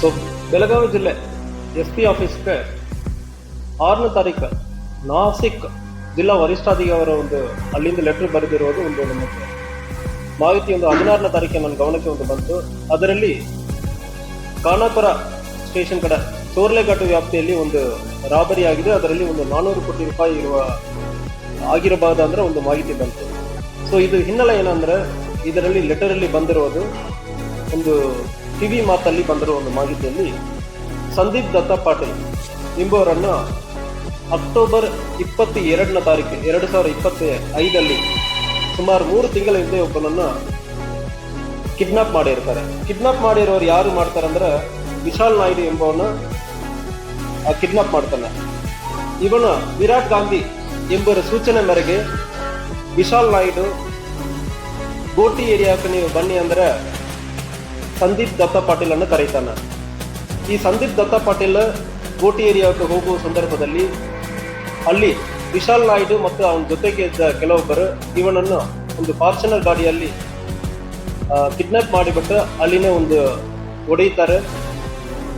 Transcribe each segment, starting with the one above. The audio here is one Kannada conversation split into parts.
ಸೊ ಬೆಳಗಾವಿ ಜಿಲ್ಲೆ ಎಸ್ ಪಿ ಆಫೀಸ್ಗೆ ಆರನೇ ತಾರೀಕು ನಾಸಿಕ್ ಜಿಲ್ಲಾ ವರಿಷ್ಠಾಧಿಕಾರಿಯವರ ಒಂದು ಅಲ್ಲಿಂದ ಲೆಟರ್ ಬರೆದಿರೋದು ಒಂದು ನಮಗೆ ಮಾಹಿತಿ ಒಂದು ಹದಿನಾರನೇ ತಾರೀಕು ನನ್ನ ಗಮನಕ್ಕೆ ಒಂದು ಬಂತು. ಅದರಲ್ಲಿ ಖಾನಾಪುರ ಸ್ಟೇಷನ್ ಕಡೆ ಚೋರ್ಲೆಘಾಟು ವ್ಯಾಪ್ತಿಯಲ್ಲಿ ಒಂದು ರಾಬರಿ ಆಗಿದೆ. ಅದರಲ್ಲಿ ಒಂದು ನಾನ್ನೂರು ಕೋಟಿ ರೂಪಾಯಿ ಇರುವ ಆಗಿರಬಹುದು ಅಂದ್ರೆ ಒಂದು ಮಾಹಿತಿ ಬಂತು. ಸೊ ಇದು ಹಿನ್ನೆಲೆ ಏನಂದ್ರೆ ಇದರಲ್ಲಿ ಲೆಟರಲ್ಲಿ ಬಂದಿರೋದು ಒಂದು ಟಿವಿ ಮಾತಲ್ಲಿ ಬಂದಿರೋ ಒಂದು ಮಾಹಿತಿಯಲ್ಲಿ ಸಂದೀಪ್ ದತ್ತ ಪಾಟೀಲ್ ಎಂಬುವರನ್ನ ಅಕ್ಟೋಬರ್ ಇಪ್ಪತ್ತ ಎರಡನೇ ತಾರೀಕು ಎರಡು ಸಾವಿರದ ಇಪ್ಪತ್ತ ಐದಲ್ಲಿ ಸುಮಾರು ಮೂರು ತಿಂಗಳ ಹಿಂದೆ ಒಬ್ಬನನ್ನ ಕಿಡ್ನಾಪ್ ಮಾಡಿರ್ತಾರೆ. ಕಿಡ್ನಾಪ್ ಮಾಡಿರೋರು ಯಾರು ಮಾಡ್ತಾರೆ ಅಂದ್ರೆ ವಿಶಾಲ್ ನಾಯ್ಡು ಎಂಬವನ ಕಿಡ್ನಾಪ್ ಮಾಡ್ತಾನೆ. ಇವನ ವಿರಾಟ್ ಗಾಂಧಿ ಎಂಬರ ಸೂಚನೆ ಮೇರೆಗೆ ವಿಶಾಲ್ ನಾಯ್ಡು ಗೋಟಿ ಏರಿಯಾಕ್ಕೆ ನೀವು ಬನ್ನಿ ಅಂದ್ರೆ ಸಂದೀಪ್ ದತ್ತ ಪಾಟೀಲ್ ಅನ್ನು ಕರೀತಾನೆ. ಈ ಸಂದೀಪ್ ದತ್ತ ಪಾಟೀಲ್ ಗೋಟಿ ಏರಿಯಾಕ್ಕೆ ಹೋಗುವ ಸಂದರ್ಭದಲ್ಲಿ ಅಲ್ಲಿ ವಿಶಾಲ್ ನಾಯ್ಡು ಮತ್ತು ಅವನ ಜೊತೆಗೆ ಇದ್ದ ಕೆಲವೊಬ್ಬರು ಇವನನ್ನು ಒಂದು ಫಾರ್ಚುನರ್ ಗಾಡಿಯಲ್ಲಿ ಕಿಡ್ನಾಪ್ ಮಾಡಿಬಿಟ್ಟು ಅಲ್ಲಿನೇ ಒಂದು ಹೊಡೆಯುತ್ತಾರೆ.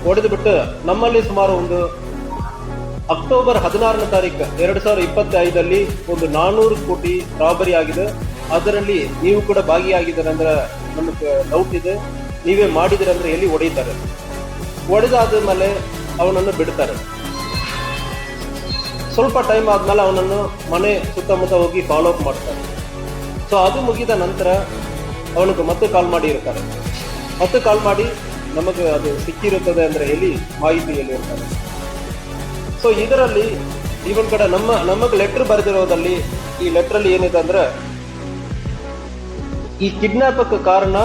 ಹೊಡೆದು ಬಿಟ್ಟು ನಮ್ಮಲ್ಲಿ ಸುಮಾರು ಒಂದು ಅಕ್ಟೋಬರ್ ಹದಿನಾರನೇ ತಾರೀಕು ಎರಡು ಸಾವಿರದ ಇಪ್ಪತ್ತೈದಲ್ಲಿ ಒಂದು ನಾನೂರು ಕೋಟಿ ರಾಬರಿ ಆಗಿದೆ. ಅದರಲ್ಲಿ ನೀವು ಕೂಡ ಭಾಗಿಯಾಗಿದ್ದಾರೆ ಅಂದ್ರೆ ನಮಗೆ ಡೌಟ್ ಇದೆ. ನೀವೇ ಮಾಡಿದಿರ ಅಂದ್ರೆ ಎಲ್ಲಿ ಹೊಡೆಯುತ್ತಾರೆ ಹೊಡೆದಾದ ಮೇಲೆ ಅವನನ್ನು ಬಿಡ್ತಾರೆ. ಸ್ವಲ್ಪ ಟೈಮ್ ಆದ್ಮೇಲೆ ಅವನನ್ನು ಮನೆ ಸುತ್ತಮುತ್ತ ಹೋಗಿ ಫಾಲೋ ಅಪ್ ಮಾಡ್ತಾರೆ. ಸೊ ಅದು ಮುಗಿದ ನಂತರ ಅವನಿಗೆ ಮತ್ತೆ ಕಾಲ್ ಮಾಡಿ ಇರ್ತಾರೆ. ಮತ್ತೆ ಕಾಲ್ ಮಾಡಿ ನಮಗೆ ಅದು ಸಿಕ್ಕಿರುತ್ತದೆ ಅಂದ್ರೆ ಎಲ್ಲಿ? ಇರ್ತಾರೆ. ಸೊ ಇದರಲ್ಲಿ ಇವನ್ ಕಡೆ ನಮ್ಮ, ನಮಗೆ ಲೆಟರ್ ಬರೆದಿರೋದಲ್ಲಿ ಈ ಲೆಟರ್ ಅಲ್ಲಿ ಏನಿದೆ ಅಂದ್ರೆ ಈ ಕಿಡ್ನಾಪಕ್ಕೆ ಕಾರಣ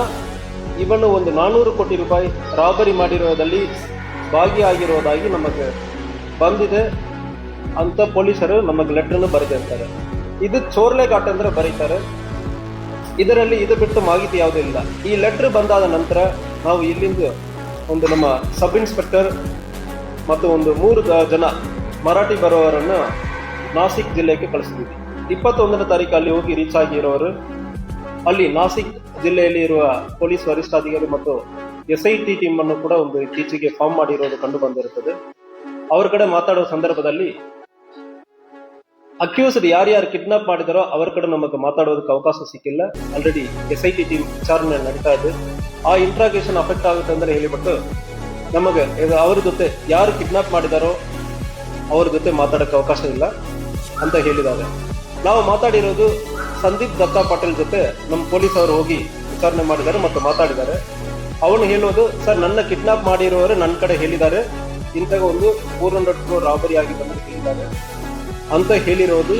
ಇವನು ಒಂದು ನಾನೂರು ಕೋಟಿ ರೂಪಾಯಿ ರಾಬರಿ ಮಾಡಿರೋದಲ್ಲಿ ಭಾಗಿಯಾಗಿರೋದಾಗಿ ನಮಗೆ ಬಂದಿದೆ ಅಂತ ಪೊಲೀಸರು ನಮಗೆ ಲೆಟ್ರನ್ನು ಬರೆದಿರ್ತಾರೆ. ಇದು ಚೋರ್ಲೆ ಘಾಟ್ ಅಂದ್ರೆ ಬರೀತಾರೆ. ಇದರಲ್ಲಿ ಇದು ಬಿಟ್ಟು ಮಾಹಿತಿ ಯಾವುದೂ ಇಲ್ಲ. ಈ ಲೆಟರ್ ಬಂದಾದ ನಂತರ ನಾವು ಇಲ್ಲಿಂದ ಒಂದು ನಮ್ಮ ಸಬ್ ಇನ್ಸ್ಪೆಕ್ಟರ್ ಮತ್ತು ಒಂದು ಮೂರು ಜನ ಮರಾಠಿ ಬರೋವರನ್ನು ನಾಸಿಕ್ ಜಿಲ್ಲೆಗೆ ಕಳಿಸ್ತೀವಿ ಇಪ್ಪತ್ತೊಂದನೇ ತಾರೀಕು ಅಲ್ಲಿ ಹೋಗಿ ರೀಚ್ ಆಗಿರೋರು ಅಲ್ಲಿ ನಾಸಿಕ್ ಜಿಲ್ಲೆಯಲ್ಲಿ ಇರುವ ಪೊಲೀಸ್ ವರಿಷ್ಠಾಧಿಕಾರಿ ಮತ್ತು ಎಸ್ ಐ ಟಿ ಟೀಮ್ ಅನ್ನು ಕೂಡ ಒಂದು ಇತ್ತೀಚೆಗೆ ಫಾರ್ಮ್ ಮಾಡಿರೋದು ಕಂಡು ಬಂದಿರುತ್ತದೆ. ಅವ್ರ ಕಡೆ ಮಾತಾಡುವ ಸಂದರ್ಭದಲ್ಲಿ ಅಕ್ಯೂಸ್ಡ್ ಯಾರ್ಯಾರು ಕಿಡ್ನಾಪ್ ಮಾಡಿದಾರೋ ಅವರ ಕಡೆ ನಮಗೆ ಮಾತಾಡೋದಕ್ಕೆ ಅವಕಾಶ ಸಿಕ್ಕಿಲ್ಲ. Already S I T team ವಿಚಾರಣೆ ನಡೀತಾ ಇದೆ. ಆ ಇಂಟ್ರಾಗೇಷನ್ ಅಫೆಕ್ಟ್ ಆಗುತ್ತೆ ಅಂದ್ರೆ ಹೇಳಿಬಿಟ್ಟು ನಮಗೆ ಅವ್ರ ಜೊತೆ ಯಾರು ಕಿಡ್ನಾಪ್ ಮಾಡಿದಾರೋ ಅವ್ರ ಜೊತೆ ಮಾತಾಡಕ್ಕೆ ಅವಕಾಶ ಇಲ್ಲ ಅಂತ ಹೇಳಿದ್ದಾರೆ. ನಾವು ಮಾತಾಡಿರೋದು ಸಂದೀಪ್ ದತ್ತಾ ಪಾಟೀಲ್ ಜೊತೆ ನಮ್ಮ ಪೊಲೀಸ್ ಅವರು ಹೋಗಿ ವಿಚಾರಣೆ ಮಾಡಿದ್ದಾರೆ ಮತ್ತು ಮಾತಾಡಿದ್ದಾರೆ. ಅವನು ಹೇಳೋದು, ಸರ್, ನನ್ನ ಕಿಡ್ನಾಪ್ ಮಾಡಿರೋರು ನನ್ನ ಕಡೆ ಹೇಳಿದ್ದಾರೆ. ಇಂಥ ಒಂದು ಫೋರ್ ಹಂಡ್ರೆಡ್ ಕ್ರೋರ್ ರಾಬರಿ ಆಗಿದೆ ಅಂತ ಹೇಳಿದ್ದಾರೆ. ಅಂತ ಹೇಳಿರೋದು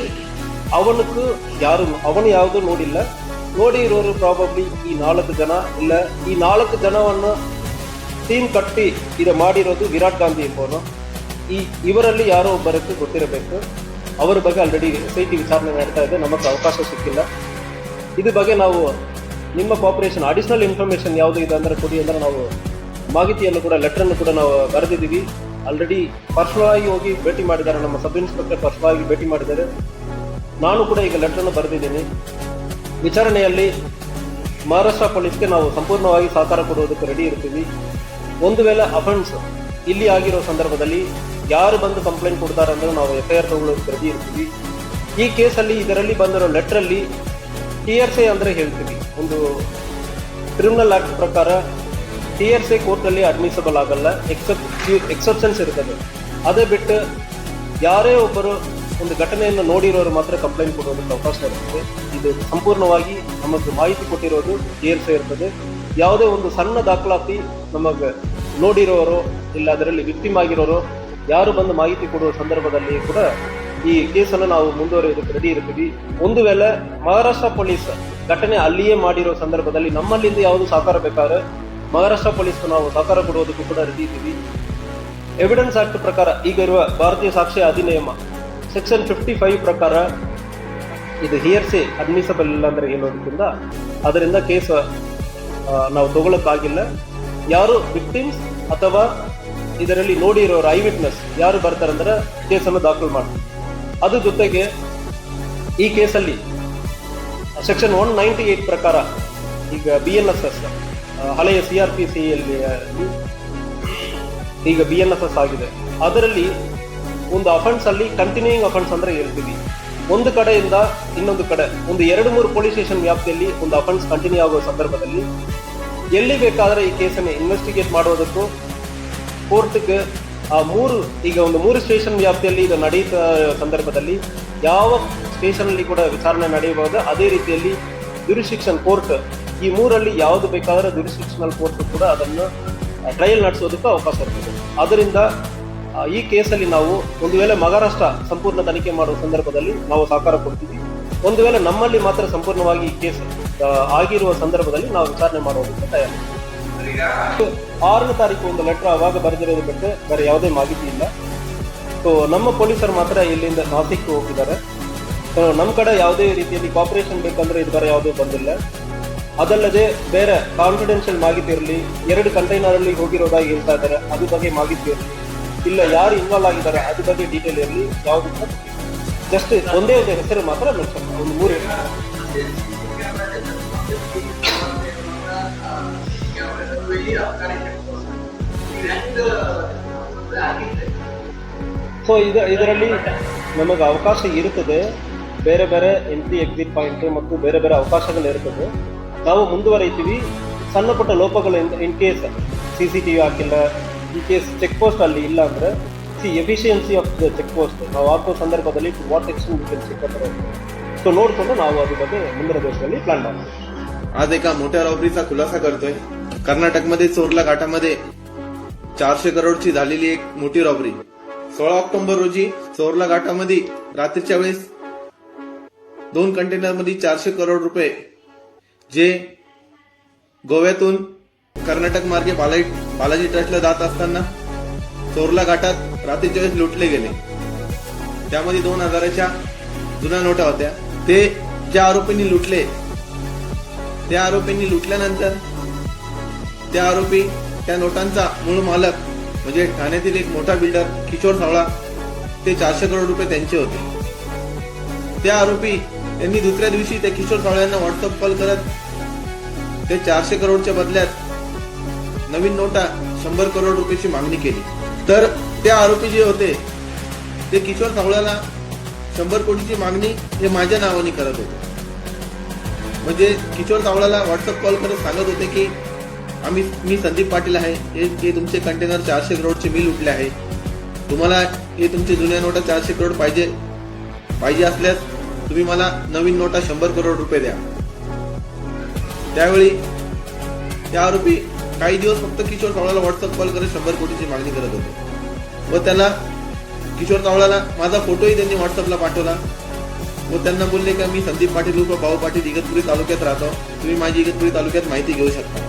ಅವನಕ್ಕೂ ಯಾರು, ಅವನು ಯಾವುದೂ ನೋಡಿಲ್ಲ. ನೋಡಿರೋರು ಪ್ರಾಬಬ್ಲಿ ಈ ನಾಲ್ಕು ಜನ ಇಲ್ಲ. ಈ ನಾಲ್ಕು ಜನವನ್ನು ಟೀಮ್ ಕಟ್ಟಿ ಇದು ಮಾಡಿರೋದು ವಿರಾಟ್ ಗಾಂಧಿ ಇಬ್ಬರು ಈ ಇವರಲ್ಲಿ ಯಾರೋ ಒಬ್ಬರಕ್ಕೂ ಗೊತ್ತಿರಬೇಕು. ಅವರ ಬಗ್ಗೆ ಆಲ್ರೆಡಿ ಎಸ್ ಐ ಟಿ ವಿಚಾರಣೆ ನಡೀತಾ ಇದೆ. ನಮಗೆ ಅವಕಾಶ ಸಿಕ್ಕಿಲ್ಲ. ಇದ್ರ ಬಗ್ಗೆ ನಾವು ನಿಮ್ಮ ಕಾಪರೇಷನ್ ಅಡಿಷನಲ್ ಇನ್ಫಾರ್ಮೇಶನ್ ಯಾವುದು ಇದೆ ಅಂದರೆ ಕೊಡಿ ಅಂದರೆ ನಾವು ಮಾಹಿತಿಯನ್ನು ಕೂಡ ಲೆಟ್ರನ್ನು ಕೂಡ ನಾವು ಬರೆದಿದ್ದೀವಿ. ಆಲ್ರೆಡಿ ಪರ್ಸನಲ್ ಹೋಗಿ ಭೇಟಿ ಮಾಡಿದ್ದಾರೆ. ನಮ್ಮ ಸಬ್ ಇನ್ಸ್ಪೆಕ್ಟರ್ ಪರ್ಸನಲ್ ಆಗಿ ಭೇಟಿ ಮಾಡಿದ್ದಾರೆ. ನಾನು ಕೂಡ ಈಗ ಲೆಟ್ರನ್ನು ಬರೆದಿದ್ದೀನಿ. ವಿಚಾರಣೆಯಲ್ಲಿ ಮಹಾರಾಷ್ಟ್ರ ಪೊಲೀಸ್ಗೆ ನಾವು ಸಂಪೂರ್ಣವಾಗಿ ಸಹಕಾರ ಕೊಡುವುದಕ್ಕೆ ರೆಡಿ ಇರ್ತೀವಿ. ಒಂದು ವೇಳೆ ಅಫೆನ್ಸ್ ಇಲ್ಲಿ ಆಗಿರೋ ಸಂದರ್ಭದಲ್ಲಿ ಯಾರು ಬಂದು ಕಂಪ್ಲೇಂಟ್ ಕೊಡ್ತಾರೆ ಅಂದ್ರೆ ನಾವು ಎಫ್ ಐ ಆರ್ ತಗೊಳ್ಳೋದು ರೆಡಿ ಇರ್ತೀವಿ. ಈ ಕೇಸಲ್ಲಿ ಇದರಲ್ಲಿ ಬಂದಿರೋ ಲೆಟ್ರಲ್ಲಿ ಟಿ ಆರ್ ಸಿ ಅಂದ್ರೆ ಹೇಳ್ತೀವಿ. ಒಂದು ಕ್ರಿಮಿನಲ್ ಆಕ್ಟ್ ಪ್ರಕಾರ ಟಿ ಆರ್ ಸಿ ಕೋರ್ಟಲ್ಲಿ ಅಡ್ಮಿಸಬಲ್ ಆಗಲ್ಲ ಎಕ್ಸೆಪ್ ಎಕ್ಸೆಪ್ಷನ್ಸ್ ಇರ್ತದೆ. ಅದೇ ಬಿಟ್ಟು ಯಾರೇ ಒಬ್ಬರು ಒಂದು ಘಟನೆಯನ್ನು ನೋಡಿರೋರು ಮಾತ್ರ ಕಂಪ್ಲೇಂಟ್ ಕೊಡೋದಕ್ಕೆ ಅವಕಾಶ ಇರ್ತದೆ ಇದು ಸಂಪೂರ್ಣವಾಗಿ ನಮಗೆ ಮಾಹಿತಿ ಕೊಟ್ಟಿರೋದು ಟಿ ಆರ್ ಸಿ ಇರ್ತದೆ. ಯಾವುದೇ ಒಂದು ಸಣ್ಣ ದಾಖಲಾತಿ ನಮಗೆ ನೋಡಿರೋರು, ಇಲ್ಲ ಅದರಲ್ಲಿ ವಿಕ್ಟಿಮ್ ಆಗಿರೋರು ಯಾರು ಬಂದು ಮಾಹಿತಿ ಕೊಡುವ ಸಂದರ್ಭದಲ್ಲಿ ಕೂಡ ಈ ಕೇಸನ್ನು ನಾವು ಮುಂದುವರಿಯೋದಕ್ಕೆ ರೆಡಿ ಇರ್ತೀವಿ ಒಂದು ವೇಳೆ ಮಹಾರಾಷ್ಟ್ರ ಪೊಲೀಸ್ ಘಟನೆ ಅಲ್ಲಿಯೇ ಮಾಡಿರೋ ಸಂದರ್ಭದಲ್ಲಿ ನಮ್ಮಲ್ಲಿಂದ ಯಾವುದು ಸಹಕಾರ ಬೇಕಾದ್ರೆ ಮಹಾರಾಷ್ಟ್ರ ಪೊಲೀಸ್ ನಾವು ಸಹಕಾರ ಕೊಡುವುದಕ್ಕೂ ಕೂಡ ರೆಡಿ ಇದ್ದೀವಿ. ಎವಿಡೆನ್ಸ್ ಆಕ್ಟ್ ಪ್ರಕಾರ ಈಗ ಇರುವ ಭಾರತೀಯ ಸಾಕ್ಷ್ಯ ಅಧಿನಿಯಮ ಸೆಕ್ಷನ್ ಫಿಫ್ಟಿ ಫೈವ್ ಪ್ರಕಾರ ಇದು ಹಿಯರ್ಸೆ ಅಡ್ಮಿಸಬಲ್ ಇಲ್ಲ ಅಂದ್ರೆ ಹೇಳೋದಕ್ಕಿಂತ ಅದರಿಂದ ಕೇಸ್ ನಾವು ತಗೊಳಕ್ಕಾಗಿಲ್ಲ. ಯಾರು ವಿಕ್ಟಿಮ್ಸ್ ಅಥವಾ ಇದರಲ್ಲಿ ನೋಡಿರೋರು ಐ ವಿಟ್ನೆಸ್ ಯಾರು ಬರ್ತಾರೆ ಅಂದ್ರೆ ಕೇಸನ್ನು ದಾಖಲು ಮಾಡ್ತಾರೆ. ಅದ್ರ ಜೊತೆಗೆ ಈ ಕೇಸಲ್ಲಿ ಸೆಕ್ಷನ್ ಒನ್ ನೈಂಟಿ ಏಟ್ ಪ್ರಕಾರ ಈಗ ಬಿ ಎನ್ ಎಸ್ ಎಸ್ ಹಳೆಯ ಸಿ ಆರ್ ಪಿ ಸಿ ಅಲ್ಲಿ ಈಗ ಬಿ ಎನ್ ಎಸ್ ಎಸ್ ಆಗಿದೆ. ಅದರಲ್ಲಿ ಒಂದು ಅಫೆನ್ಸ್ ಅಲ್ಲಿ ಕಂಟಿನ್ಯೂಯಿಂಗ್ ಅಫೆನ್ಸ್ ಅಂದ್ರೆ ಹೇಳ್ತೀವಿ. ಒಂದು ಕಡೆಯಿಂದ ಇನ್ನೊಂದು ಕಡೆ, ಒಂದು ಎರಡು ಮೂರು ಪೊಲೀಸ್ ಸ್ಟೇಷನ್ ವ್ಯಾಪ್ತಿಯಲ್ಲಿ ಒಂದು ಅಫೆನ್ಸ್ ಕಂಟಿನ್ಯೂ ಆಗುವ ಸಂದರ್ಭದಲ್ಲಿ ಎಲ್ಲಿ ಬೇಕಾದರೆ ಈ ಕೇಸನ್ನು ಇನ್ವೆಸ್ಟಿಗೇಟ್ ಮಾಡುವುದಕ್ಕೂ ಕೋರ್ಟ್ಗೆ, ಆ ಮೂರು, ಈಗ ಒಂದು ಮೂರು ಸ್ಟೇಷನ್ ವ್ಯಾಪ್ತಿಯಲ್ಲಿ ಇದು ನಡೆಯುತ್ತ ಸಂದರ್ಭದಲ್ಲಿ ಯಾವ ಸ್ಟೇಷನ್ ಅಲ್ಲಿ ಕೂಡ ವಿಚಾರಣೆ ನಡೆಯಬಹುದು ಅದೇ ರೀತಿಯಲ್ಲಿ ಜ್ಯುರಿಸ್ಟಿಕ್ಷನ್ ಕೋರ್ಟ್, ಈ ಮೂರಲ್ಲಿ ಯಾವುದು ಬೇಕಾದ್ರೆ ಜ್ಯುರಿಸ್ಟಿಕ್ಷನಲ್ ಕೋರ್ಟ್ ಕೂಡ ಅದನ್ನು ಟ್ರಯಲ್ ನಡೆಸೋದಕ್ಕೆ ಅವಕಾಶ ಇರ್ತದೆ. ಅದರಿಂದ ಈ ಕೇಸಲ್ಲಿ ನಾವು ಒಂದು ವೇಳೆ ಮಹಾರಾಷ್ಟ್ರ ಸಂಪೂರ್ಣ ತನಿಖೆ ಮಾಡುವ ಸಂದರ್ಭದಲ್ಲಿ ನಾವು ಸಹಕಾರ ಕೊಡ್ತೀವಿ. ಒಂದು ವೇಳೆ ನಮ್ಮಲ್ಲಿ ಮಾತ್ರ ಸಂಪೂರ್ಣವಾಗಿ ಈ ಕೇಸ್ ಆಗಿರುವ ಸಂದರ್ಭದಲ್ಲಿ ನಾವು ವಿಚಾರಣೆ ಮಾಡುವುದಕ್ಕೆ ತಯಾರಿ ಆರನೇ ತಾರೀಕು ಒಂದು ಲೆಟರ್ ಅವಾಗ ಬರೆದಿರೋದು ಬಿಟ್ಟು ಬೇರೆ ಯಾವುದೇ ಮಾಹಿತಿ ಇಲ್ಲ. ಸೊ ನಮ್ಮ ಪೊಲೀಸರು ಮಾತ್ರ ಇಲ್ಲಿಂದ ನಾಸಿಕ್ ಹೋಗಿದ್ದಾರೆ. ಸೊ ನಮ್ಮ ಕಡೆ ಯಾವುದೇ ರೀತಿಯಲ್ಲಿ ಕಾಪರೇಷನ್ ಬೇಕಂದ್ರೆ ಇದು ಬೇರೆ ಯಾವುದೂ ಬಂದಿಲ್ಲ. ಅದಲ್ಲದೆ ಬೇರೆ ಕಾನ್ಫಿಡೆನ್ಷಿಯಲ್ ಮಾಹಿತಿ ಇರಲಿ, ಎರಡು ಕಂಟೈನರ್ ಅಲ್ಲಿ ಹೋಗಿರೋದಾಗಿ ಹೇಳ್ತಾ ಇದ್ದಾರೆ. ಅದ್ರ ಬಗ್ಗೆ ಮಾಹಿತಿ ಇರಲಿ, ಇಲ್ಲ ಯಾರು ಇನ್ವಾಲ್ವ್ ಆಗಿದ್ದಾರೆ ಅದ್ರ ಬಗ್ಗೆ ಡೀಟೇಲ್ ಇರಲಿ, ಯಾವುದು ಜಸ್ಟ್ ಒಂದೇ ಒಂದು ಹೆಸರು ಮಾತ್ರ ಒಂದು ಮೂರು ಸೊ ಇದು ಇದರಲ್ಲಿ ನಮಗೆ ಅವಕಾಶ ಇರುತ್ತದೆ ಬೇರೆ ಬೇರೆ ಎಂಟ್ರಿ ಎಕ್ಸಿಟ್ ಪಾಯಿಂಟ್ ಮತ್ತು ಬೇರೆ ಬೇರೆ ಅವಕಾಶಗಳು ಇರುತ್ತದೆ ನಾವು ಮುಂದುವರಿತೀವಿ ಸಣ್ಣ ಪುಟ್ಟ ಲೋಪಗಳು in case C C T V ಹಾಕಿಲ್ಲ ಇನ್ ಕೇಸ್ ಚೆಕ್ ಪೋಸ್ಟ್ ಅಲ್ಲಿ ಇಲ್ಲ ಅಂದ್ರೆ C efficiency of the check post ನಾವು ಹಾಕೋ ಸಂದರ್ಭದಲ್ಲಿ ವಾಟ್ ಎಕ್ಸ್ಟೆಂಟ್ ಚೆಕ್ ಸೊ ನೋಡಿಕೊಂಡು ನಾವು ಅದ್ರ ಬಗ್ಗೆ ಮುಂದಿನ ದಿವಸದಲ್ಲಿ ಪ್ಲಾನ್ ಮಾಡ್ತೀವಿ आज एका मोठ्या रॉबरीचा खुलासा करतोय कर्नाटकमध्ये चोरला घाटामध्ये चारशे करोडची झालेली एक मोठी रॉबरी सोळा ऑक्टोबर रोजी चोरला घाटामध्ये रात्रीच्या वेळेस दोन कंटेनरमध्ये चारशे करोड रुपये जे गोव्यातून कर्नाटक मार्गे बालाजी बालाजी ट्रस्टला जात असताना चोरला घाटात रात्रीच्या वेळेस लुटले गेले. त्यामध्ये दोन हजाराच्या जुन्या नोटा होत्या. ते ज्या आरोपींनी लुटले त्या आरोपींनी लुटल्यानंतर त्या आरोपी त्या नोटांचा मूळ मालक म्हणजे ठाण्यातील एक मोठा बिल्डर किशोर सावळा ते चारशे करोड रुपये त्यांचे होते. त्या आरोपी यांनी दुसऱ्या दिवशी त्या किशोर सावळ्यांना व्हॉट्सअप कॉल करत ते चारशे करोडच्या बदल्यात नवीन नोटा शंभर करोड रुपयाची मागणी केली. तर त्या आरोपी जे होते ते किशोर सावळ्याला शंभर कोटीची मागणी हे माझ्या नावाने करत होते. म्हणजे किशोर सावळ्याला व्हॉट्सअप कॉल करत सांगत होते की आम्ही मी संदीप पाटील आहे. हे हे तुमचे कंटेनर चारशे करोडचे बिल उठले आहे. तुम्हाला हे तुमचे जुन्या नोटा चारशे करोड पाहिजे पाहिजे असल्यास तुम्ही मला नवीन नोटा शंभर करोड रुपये द्या. त्यावेळी त्या आरोपी काही दिवस फक्त किशोर चावळाला व्हॉट्सअप कॉल करत शंभर कोटीची मागणी करत होते. व त्याला किशोर चावळाला माझा फोटोही त्यांनी व्हॉट्सअपला पाठवला. व त्यांना बोलले की मी संदीप पाटील उर्फ भाऊ पाटील इगतपुरी तालुक्यात राहतो. तुम्ही माझी इगतपुरी तालुक्यात माहिती घेऊ शकता.